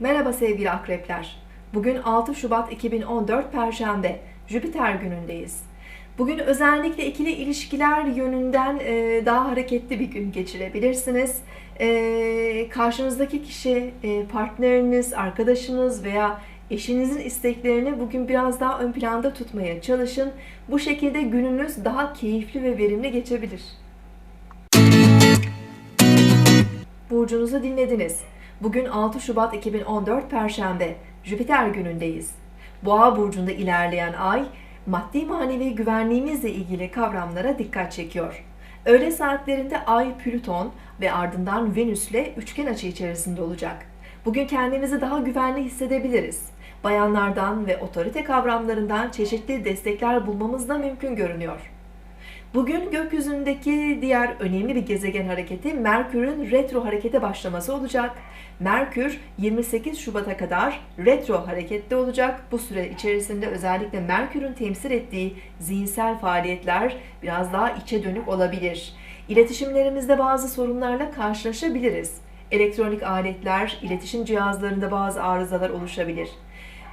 Merhaba sevgili akrepler. Bugün 6 Şubat 2014 Perşembe, Jüpiter günündeyiz. Bugün özellikle ikili ilişkiler yönünden e, daha hareketli bir gün geçirebilirsiniz. E, karşınızdaki kişi, e, partneriniz, arkadaşınız veya eşinizin isteklerini bugün biraz daha ön planda tutmaya çalışın. Bu şekilde gününüz daha keyifli ve verimli geçebilir. Burcunuzu dinlediniz. Bugün 6 Şubat 2014 Perşembe, Jüpiter günündeyiz. Boğa burcunda ilerleyen ay, maddi manevi güvenliğimizle ilgili kavramlara dikkat çekiyor. Öğle saatlerinde Ay, Plüton ve ardından Venüs ile üçgen açı içerisinde olacak. Bugün kendimizi daha güvenli hissedebiliriz. Bayanlardan ve otorite kavramlarından çeşitli destekler bulmamız da mümkün görünüyor. Bugün gökyüzündeki diğer önemli bir gezegen hareketi Merkür'ün retro harekete başlaması olacak. Merkür 28 Şubat'a kadar retro harekette olacak. Bu süre içerisinde özellikle Merkür'ün temsil ettiği zihinsel faaliyetler biraz daha içe dönük olabilir. İletişimlerimizde bazı sorunlarla karşılaşabiliriz. Elektronik aletler, iletişim cihazlarında bazı arızalar oluşabilir.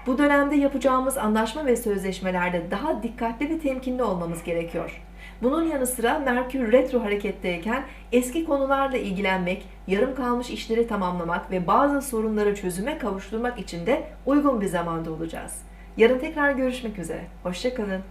Bu dönemde yapacağımız anlaşma ve sözleşmelerde daha dikkatli ve temkinli olmamız gerekiyor. Bunun yanı sıra Merkür retro hareketteyken eski konularla ilgilenmek, yarım kalmış işleri tamamlamak ve bazı sorunları çözüme kavuşturmak için de uygun bir zamanda olacağız. Yarın tekrar görüşmek üzere. Hoşçakalın.